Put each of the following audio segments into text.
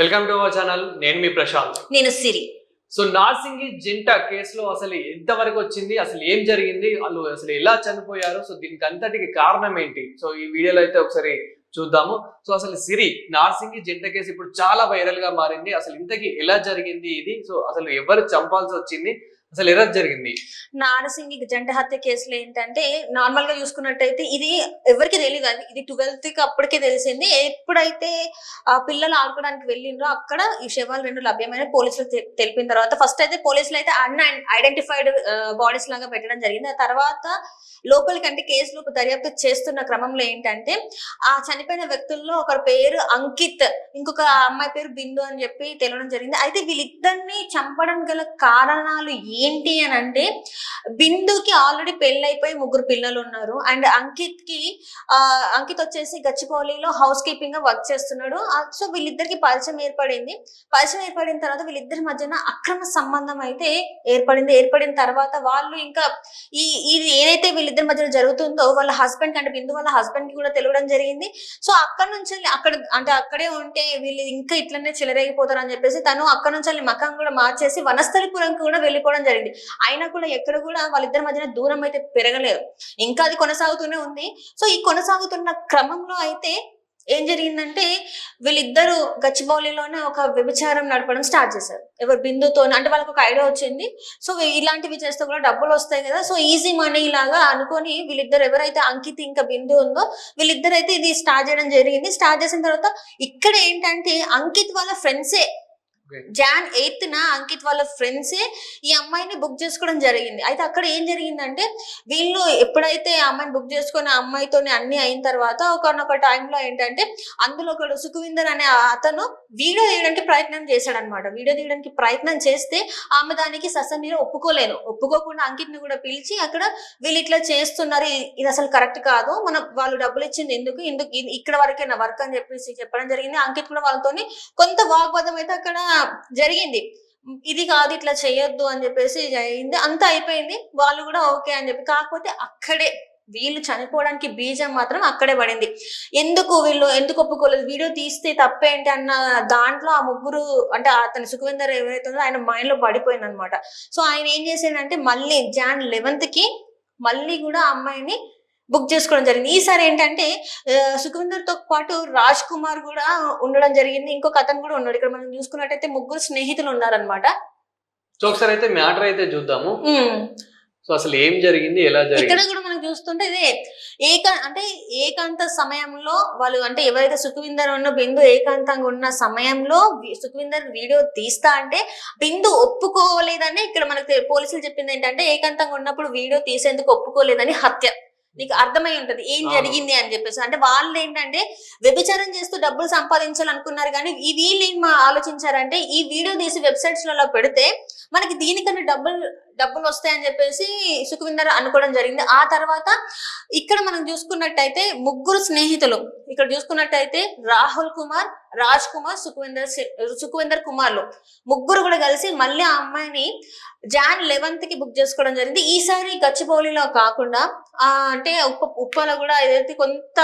Welcome to our channel నేను మీ ప్రశాంత్. నేను సిరి. So Narsingi జింట కేసులో అసలు ఎంతవరకు వచ్చింది? అసలు ఏం జరిగింది? వాళ్ళు అసలు ఎలా చనిపోయారు? సో దీనికి అంతటికి కారణం ఏంటి? సో ఈ వీడియోలో అయితే ఒకసారి చూద్దాము. సో అసలు సిరి నార్సింగి జంట కేసు ఇప్పుడు చాలా వైరల్గా మారింది. అసలు ఇంతకి ఎలా జరిగింది ఇది? సో అసలు ఎవరు చంపాల్సి వచ్చింది? అసలు ఎర్రర్ జరిగింది. నారసింగి జంట హత్య కేసులు ఏంటంటే నార్మల్గా చూసుకున్నట్టయితే ఇది ఎవరికి తెలియదు అది. ఇది ట్వెల్త్కి అప్పటికే తెలిసింది. ఎప్పుడైతే ఆ పిల్లలు ఆడుకోవడానికి వెళ్ళిండ్రో అక్కడ ఈ శవాలు రెండు లభ్యమైన పోలీసులు తెలిపిన తర్వాత ఫస్ట్ అయితే పోలీసులు అయితే అన్ ఐడెంటిఫైడ్ బాడీస్ లాగా పెట్టడం జరిగింది. ఆ తర్వాత లోపలికంటే కేసులు దర్యాప్తు చేస్తున్న క్రమంలో ఏంటంటే ఆ చనిపోయిన వ్యక్తుల్లో ఒకరి పేరు అంకిత్ ఇంకొక అమ్మాయి పేరు బిందు అని చెప్పి తెలియడం జరిగింది. అయితే వీళ్ళిద్దరిని చంపడం గల కారణాలు ఏంటి అని అంటే బిందుకి ఆల్రెడీ పెళ్ళైపోయి ముగ్గురు పిల్లలు ఉన్నారు అండ్ అంకిత్కి అంకిత్ వచ్చేసి గచ్చిపౌలిలో హౌస్ కీపింగ్గా వర్క్ చేస్తున్నాడు. సో వీళ్ళిద్దరికి పరిచయం ఏర్పడింది. పరిచయం ఏర్పడిన తర్వాత వీళ్ళిద్దరి మధ్యన అక్రమ సంబంధం అయితే ఏర్పడింది. ఏర్పడిన తర్వాత వాళ్ళు ఇంకా ఈ ఇది ఏదైతే వీళ్ళిద్దరి మధ్యన జరుగుతుందో వాళ్ళ హస్బెండ్ అంటే బిందు వాళ్ళ హస్బెండ్కి కూడా తెలియడం జరిగింది. సో అక్కడ నుంచి అక్కడ అంటే అక్కడే ఉంటే వీళ్ళు ఇంకా ఇట్లనే చెలరేగిపోతారు అని చెప్పేసి తను అక్కడ నుంచి మకం కూడా మార్చేసి వనస్థలిపురం కూడా వెళ్ళిపోవడం జరిగింది అయినా కూడా ఎక్కడ కూడా వాళ్ళిద్దరి మధ్యన దూరం అయితే పెరగలేదు. ఇంకా అది కొనసాగుతూనే ఉంది. సో ఈ కొనసాగుతున్న క్రమంలో అయితే ఏం జరిగిందంటే వీళ్ళిద్దరూ గచ్చిబౌలిలోనే ఒక వ్యభిచారం నడపడం స్టార్ట్ చేశారు. ఎవరు బిందుతో అంటే వాళ్ళకి ఒక ఐడియా వచ్చింది. సో ఇలాంటివి చేస్తే కూడా డబ్బులు వస్తాయి కదా. సో ఈజీ మనీ లాగా అనుకొని వీళ్ళిద్దరు ఎవరైతే అంకిత్ ఇంకా బిందు ఉందో వీళ్ళిద్దరైతే ఇది స్టార్ట్ చేయడం జరిగింది. స్టార్ట్ చేసిన తర్వాత ఇక్కడ ఏంటంటే అంకిత్ వాళ్ళ ఫ్రెండ్సే జాన్ ఎయిత్ నా అంకిత్ వాళ్ళ ఫ్రెండ్సే ఈ అమ్మాయిని బుక్ చేసుకోవడం జరిగింది. అయితే అక్కడ ఏం జరిగిందంటే వీళ్ళు ఎప్పుడైతే ఆ అమ్మాయిని బుక్ చేసుకుని ఆ అమ్మాయితోనే అన్ని అయిన తర్వాత ఒకనొక టైంలో ఏంటంటే అందులో ఒకడు సుఖవిందర్ అనే అతను వీడియో తీయడానికి ప్రయత్నం చేశాడనమాట వీడియో తీయడానికి ప్రయత్నం చేస్తే ఆమె దానికి ససమీర ఒప్పుకోలేదు. ఒప్పుకోకుండా అంకిత్ని కూడా పిలిచి అక్కడ వీళ్ళు ఇట్లా చేస్తున్నారు. ఇది అసలు కరెక్ట్ కాదు. మన వాళ్ళు డబ్బులు ఇచ్చింది ఎందుకు? ఎందుకు ఇది- ఇక్కడ వరకే నా వర్క్ అని చెప్పేసి చెప్పడం జరిగింది. అంకిత్ కూడా వాళ్ళతోని కొంత వాగ్వాదం అయితే అక్కడ జరిగింది. ఇది కాదు ఇట్లా చేయొద్దు అని చెప్పేసి జరిగింది. అంతా అయిపోయింది. వాళ్ళు కూడా ఓకే అని చెప్పి కాకపోతే అక్కడే వీళ్ళు చనిపోవడానికి బీజం మాత్రం అక్కడే పడింది. ఎందుకు వీళ్ళు ఎందుకు ఒప్పుకోలేదు? వీడియో తీస్తే తప్పేంటి అన్న దాంట్లో ఆ ముగ్గురు అంటే అతని సుఖవిందర్ ఎవరైతే ఉందో ఆయన మైండ్లో పడిపోయింది అనమాట సో ఆయన ఏం చేసాడంటే మళ్ళీ జాన్ లెవెన్త్కి మళ్ళీ కూడా అమ్మాయిని బుక్ చేసుకోవడం జరిగింది. ఈసారి ఏంటంటే ఆ, సుఖవిందర్తో పాటు రాజ్ కుమార్ కూడా ఉండడం జరిగింది. ఇంకొక అతను కూడా ఉన్నాడు. ఇక్కడ మనం చూసుకున్నట్టయితే ముగ్గురు స్నేహితులు ఉన్నారనమాట సో ఒకసారి అయితే మ్యాటర్ అయితే చూద్దాము. సో అసలు ఏం జరిగింది? ఎలా ఇక్కడ జరిగింది కూడా మనం చూస్తుంటే ఇదే ఏక అంటే ఏకాంత సమయంలో వాళ్ళు అంటే ఎవరైతే సుఖవిందర్ ఉన్న బిందు ఏకాంతంగా ఉన్న సమయంలో సుఖవిందర్ వీడియో తీస్తా అంటే బిందు ఒప్పుకోలేదని ఇక్కడ మనకు పోలీసులు చెప్పింది ఏంటంటే ఏకాంతంగా ఉన్నప్పుడు వీడియో తీసేందుకు ఒప్పుకోలేదని హత్య. నీకు అర్థమై ఉంటది ఏం. జరిగింది అని చెప్పేసి అంటే వాళ్ళు ఏంటంటే వ్యభిచారం చేస్తూ డబ్బులు సంపాదించాలనుకున్నారు కానీ ఈ వీళ్ళు ఏం ఆలోచించారంటే ఈ వీడియో తీసి వెబ్సైట్స్లలో పెడితే మనకి దీనికన్నా డబ్బులు డబ్బులు వస్తాయని చెప్పేసి సుఖవిందర్ అనుకోవడం జరిగింది. ఆ తర్వాత ఇక్కడ మనం చూసుకున్నట్టయితే ముగ్గురు స్నేహితులు. ఇక్కడ చూసుకున్నట్టయితే రాహుల్ కుమార్ రాజ్ కుమార్ సుఖవిందర్ సుఖవిందర్ కుమార్లు. ముగ్గురు కూడా కలిసి మళ్ళీ ఆ అమ్మాయిని జాన్ లెవెన్త్కి బుక్ చేసుకోవడం జరిగింది. ఈసారి గచ్చిబౌలిలో కాకుండా ఆ అంటే ఉప్ప ఉప్పలో కూడా ఏదైతే కొంత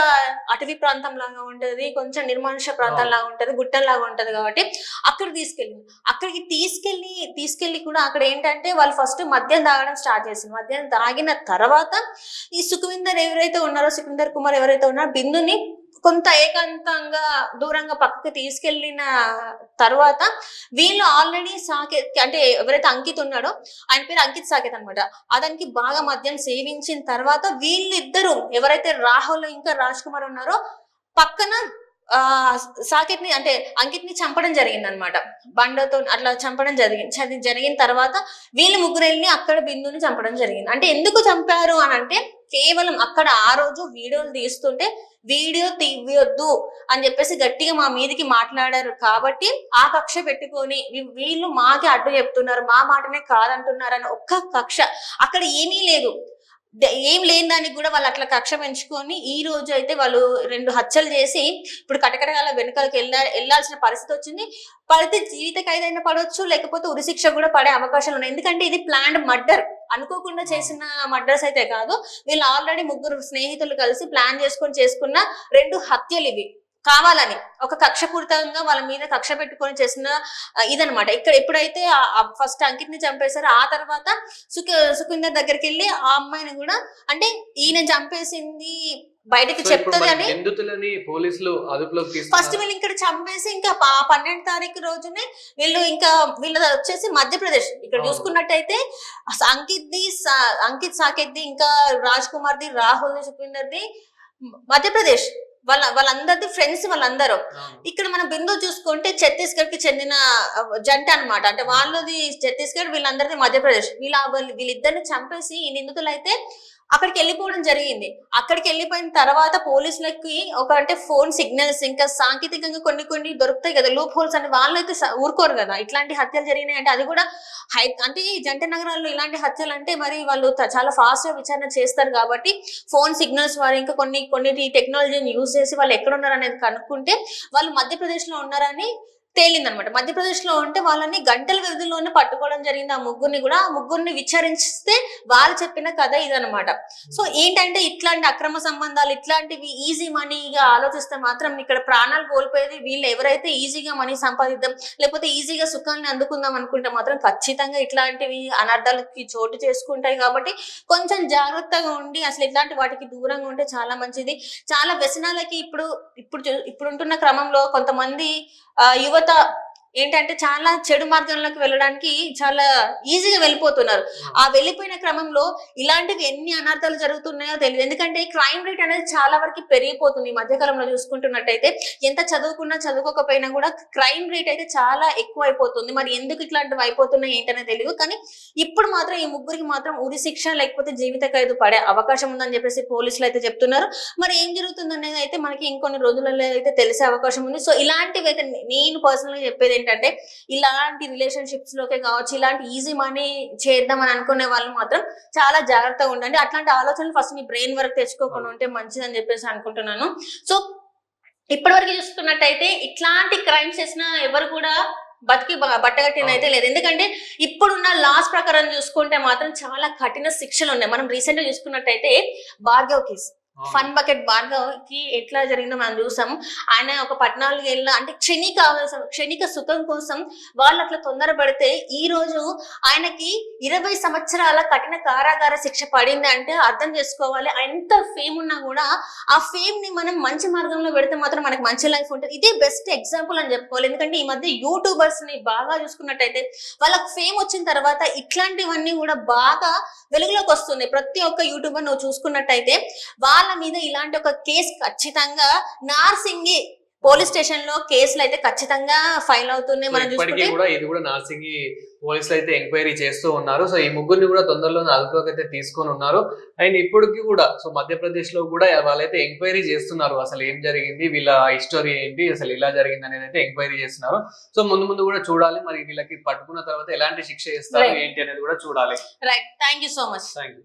అటవీ ప్రాంతం లాగా ఉంటది కొంచెం నిర్మానుష ప్రాంతం లాగా ఉంటది గుట్టల్లాగా ఉంటది కాబట్టి అక్కడ తీసుకెళ్ళింది అక్కడికి తీసుకెళ్ళి తీసుకెళ్ళి కూడా అక్కడ ఏంటంటే వాళ్ళు ఫస్ట్ మద్యం తాగడం స్టార్ట్ చేసింది. మద్యం తాగిన తర్వాత ఈ సుఖవిందర్ ఎవరైతే ఉన్నారో సుఖవిందర్ కుమార్ ఎవరైతే ఉన్నారో బిందుని కొంత ఏకాంతంగా దూరంగా పక్కకి తీసుకెళ్ళిన తర్వాత వీళ్ళు ఆల్రెడీ సాకేత్ అంటే ఎవరైతే అంకిత్ ఉన్నాడో ఆయన పేరు అంకిత్ సాకేత్ అనమాట అతనికి బాగా మద్యం సేవించిన తర్వాత వీళ్ళిద్దరూ ఎవరైతే రాహుల్ ఇంకా రాజ్ కుమార్ ఉన్నారో పక్కన ఆ సాకెట్ని అంటే అంకిత్ని చంపడం జరిగింది అనమాట బండతో అట్లా చంపడం జరిగింది జరిగిన తర్వాత వీళ్ళు ముగ్గురు అక్కడ బిందుని చంపడం జరిగింది. అంటే ఎందుకు చంపారు అని అంటే కేవలం అక్కడ ఆ రోజు వీడియోలు తీస్తుంటే వీడియో తీయొద్దు అని చెప్పేసి గట్టిగా మా మీదికి మాట్లాడారు కాబట్టి ఆ కక్ష పెట్టుకొని వీళ్ళు మాకే అడ్డు చెప్తున్నారు మా మాటనే కాదంటున్నారు అని ఒక్క కక్ష. అక్కడ ఏమీ లేదు. ఏం లేని దానికి కూడా వాళ్ళు అట్లా కక్ష పెంచుకొని ఈ రోజు అయితే వాళ్ళు రెండు హత్యలు చేసి ఇప్పుడు కటకటకాల వెనుకలకు వెళ్ళా వెళ్ళాల్సిన పరిస్థితి వచ్చింది. పడితే జీవిత ఖైదైనా పడవచ్చు లేకపోతే ఉరిశిక్ష కూడా పడే అవకాశాలు ఉన్నాయి. ఎందుకంటే ఇది ప్లాండ్ మర్డర్. అనుకోకుండా చేసిన మర్డర్స్ అయితే కాదు. వీళ్ళు ఆల్రెడీ ముగ్గురు స్నేహితులు కలిసి ప్లాన్ చేసుకొని చేసుకున్న రెండు హత్యలు ఇవి. కావాలని. ఒక కక్షపూరితంగా వాళ్ళ మీద కక్ష పెట్టుకొని చేసిన ఇదనమాట ఇక్కడ ఎప్పుడైతే ఫస్ట్ అంకిత్ని చంపేశారో ఆ తర్వాత సుఖ సుఖిందర్ దగ్గరికి వెళ్ళి ఆ అమ్మాయిని కూడా అంటే ఈయన చంపేసింది బయటకి చెప్తుంది నిందితులని పోలీసులు అదుపులోకి ఫస్ట్ వీళ్ళు ఇక్కడ చంపేసి ఇంకా పన్నెండు తారీఖు రోజునే వీళ్ళు ఇంకా వీళ్ళది వచ్చేసి మధ్యప్రదేశ్. ఇక్కడ. చూసుకున్నట్టయితే అంకిత్ ది అంకిత్ సాకేత్ ది ఇంకా రాజ్ కుమార్ ది రాహుల్ ది సుఖీందర్ ది మధ్యప్రదేశ్. వాళ్ళ వాళ్ళందరిది ఫ్రెండ్స్ వాళ్ళందరూ. ఇక్కడ మన బిందు చూసుకుంటే ఛత్తీస్గఢ్కి చెందిన జంట అన్నమాట. అంటే వాళ్ళది ఛత్తీస్గఢ్ వీళ్ళందరిది మధ్యప్రదేశ్. వీళ్ళ వీళ్ళ- వీళ్ళిద్దరిని చంపేసి ఈ నిందితులు అయితే అక్కడికి వెళ్ళిపోవడం జరిగింది. అక్కడికి వెళ్ళిపోయిన తర్వాత పోలీసులకి ఒక అంటే ఫోన్ సిగ్నల్స్ ఇంకా సాంకేతికంగా కొన్ని కొన్ని దొరుకుతాయి కదా లూప్ హోల్స్ అని వాళ్ళైతే అయితే ఊరుకోరు కదా. ఇట్లాంటి హత్యలు జరిగినాయి అంటే అది కూడా హై అంటే ఈ జంట నగరాల్లో ఇలాంటి హత్యలు అంటే మరి వాళ్ళు చాలా ఫాస్ట్గా విచారణ చేస్తారు కాబట్టి ఫోన్ సిగ్నల్స్ వారు ఇంకా కొన్ని కొన్ని టెక్నాలజీని యూజ్ చేసి వాళ్ళు ఎక్కడ ఉన్నారు అనేది కనుక్కుంటే వాళ్ళు మధ్యప్రదేశ్లో ఉన్నారని తేలిందనమాట. మధ్యప్రదేశ్లో ఉంటే వాళ్ళని గంటల వ్యవధిలోనే పట్టుకోవడం జరిగింది. ఆ ముగ్గురిని కూడా ఆ ముగ్గురిని విచారిస్తే వాళ్ళు చెప్పిన కథ ఇదనమాట. సో ఏంటంటే ఇట్లాంటి అక్రమ సంబంధాలు ఇట్లాంటివి ఈజీ మనీగా ఆలోచిస్తే మాత్రం ఇక్కడ ప్రాణాలు కోల్పోయేది వీళ్ళు. ఎవరైతే ఈజీగా మనీ సంపాదిద్దాం లేకపోతే ఈజీగా సుఖాన్ని అందుకుందాం అనుకుంటే మాత్రం ఖచ్చితంగా ఇట్లాంటివి అనర్థాలకి చోటు చేసుకుంటాయి కాబట్టి కొంచెం జాగ్రత్తగా ఉండి అసలు ఇట్లాంటి వాటికి దూరంగా ఉంటే చాలా మంచిది. చాలా వ్యసనాలకి ఇప్పుడు ఇప్పుడు ఇప్పుడుంటున్న ఇప్పుడు ఉంటున్న క్రమంలో కొంతమంది యువత ఆ, యువత ఏంటంటే చాలా చెడు మార్గంలోకి వెళ్ళడానికి చాలా ఈజీగా వెళ్ళిపోతున్నారు. ఆ వెళ్ళిపోయిన క్రమంలో ఇలాంటివి ఎన్ని అనర్థాలు జరుగుతున్నాయో తెలియదు. ఎందుకంటే క్రైమ్ రేట్ అనేది చాలా వరకు పెరిగిపోతుంది. ఈ మధ్యకాలంలో చూసుకుంటున్నట్టయితే ఎంత చదువుకున్నా చదువుకోకపోయినా కూడా క్రైమ్ రేట్ అయితే చాలా ఎక్కువ అయిపోతుంది మరి ఎందుకు ఇట్లాంటివి అయిపోతున్నాయి ఏంటనే తెలియదు. కానీ ఇప్పుడు మాత్రం ఈ ముగ్గురికి మాత్రం ఉరి శిక్ష లేకపోతే జీవిత ఖైదు పడే అవకాశం ఉందని చెప్పేసి పోలీసులు అయితే చెప్తున్నారు. మరి ఏం జరుగుతుంది అనేది అయితే మనకి ఇంకొన్ని రోజులలో అయితే తెలిసే అవకాశం ఉంది. సో ఇలాంటివి అయితే నేను పర్సనల్గా చెప్పేది ఏంటంటే ఇలాంటి రిలేషన్షిప్స్ లోకే కావచ్చు ఇలాంటి ఈజీ మనీ చేద్దాం అని అనుకునే వాళ్ళు మాత్రం చాలా జాగ్రత్తగా ఉండండి. అట్లాంటి ఆలోచనలు ఫస్ట్ మీ బ్రెయిన్ వరకు తెచ్చుకోకుండా ఉంటే మంచిదని చెప్పేసి అనుకుంటున్నాను. సో ఇప్పటివరకు చూసుకున్నట్టయితే ఇట్లాంటి క్రైమ్స్ చేసిన ఎవరు కూడా బతికి బట్టగట్టిన అయితే లేదు. ఎందుకంటే ఇప్పుడున్న లాస్ ప్రకారం చూసుకుంటే మాత్రం చాలా కఠిన శిక్షలు ఉన్నాయి. మనం రీసెంట్గా చూసుకున్నట్టయితే భార్గవ్ కేసు ఫన్ బకెట్ భార్గవ్కి ఎట్లా జరిగిందో మనం చూసాం. ఆయన ఒక పద్నాలుగు ఏళ్ళ అంటే క్షణిక అవసరం క్షణిక సుఖం కోసం వాళ్ళు అట్లా తొందరపడితే ఈ రోజు ఆయనకి ఇరవై సంవత్సరాల కఠిన కారాగార శిక్ష పడింది అంటే అర్థం చేసుకోవాలి. ఎంత ఫేమ్ ఉన్నా కూడా ఆ ఫేమ్ని మనం మంచి మార్గంలో పెడితే మాత్రం మనకి మంచి లైఫ్ ఉంటుంది. ఇదే బెస్ట్ ఎగ్జాంపుల్ అని చెప్పుకోవాలి. ఎందుకంటే ఈ మధ్య యూట్యూబర్స్ని బాగా చూసుకున్నట్టయితే వాళ్ళకి ఫేమ్ వచ్చిన తర్వాత ఇట్లాంటివన్నీ కూడా బాగా వెలుగులోకి వస్తున్నాయి. ప్రతి ఒక్క యూట్యూబర్ నువ్వు చూసుకున్నట్టయితే వాళ్ళ మీద ఇలాంటి ఒక కేసు ఖచ్చితంగా నార్సింగి పోలీస్ స్టేషన్లో కేసులు అయితే ఖచ్చితంగా ఫైల్ అవుతున్నాయి మనం ఇప్పటికీ కూడా ఇది కూడా నార్సింగి పోలీసులు అయితే ఎంక్వైరీ చేస్తూ ఉన్నారు. సో ఈ ముగ్గురిని కూడా తొందరలోనే అదుపులోకి అయితే తీసుకొని ఉన్నారు. అండ్ ఇప్పటికి కూడా సో మధ్యప్రదేశ్లో కూడా వాళ్ళైతే ఎంక్వైరీ చేస్తున్నారు. అసలు ఏం జరిగింది వీళ్ళ హిస్టరీ ఏంటి అసలు ఇలా జరిగింది అనేది అయితే ఎంక్వైరీ చేస్తున్నారు. సో ముందు ముందు కూడా చూడాలి. మరి వీళ్ళకి పట్టుకున్న తర్వాత ఎలాంటి శిక్ష ఇస్తారు. ఏంటి అనేది కూడా చూడాలి. Right thank you so much thank you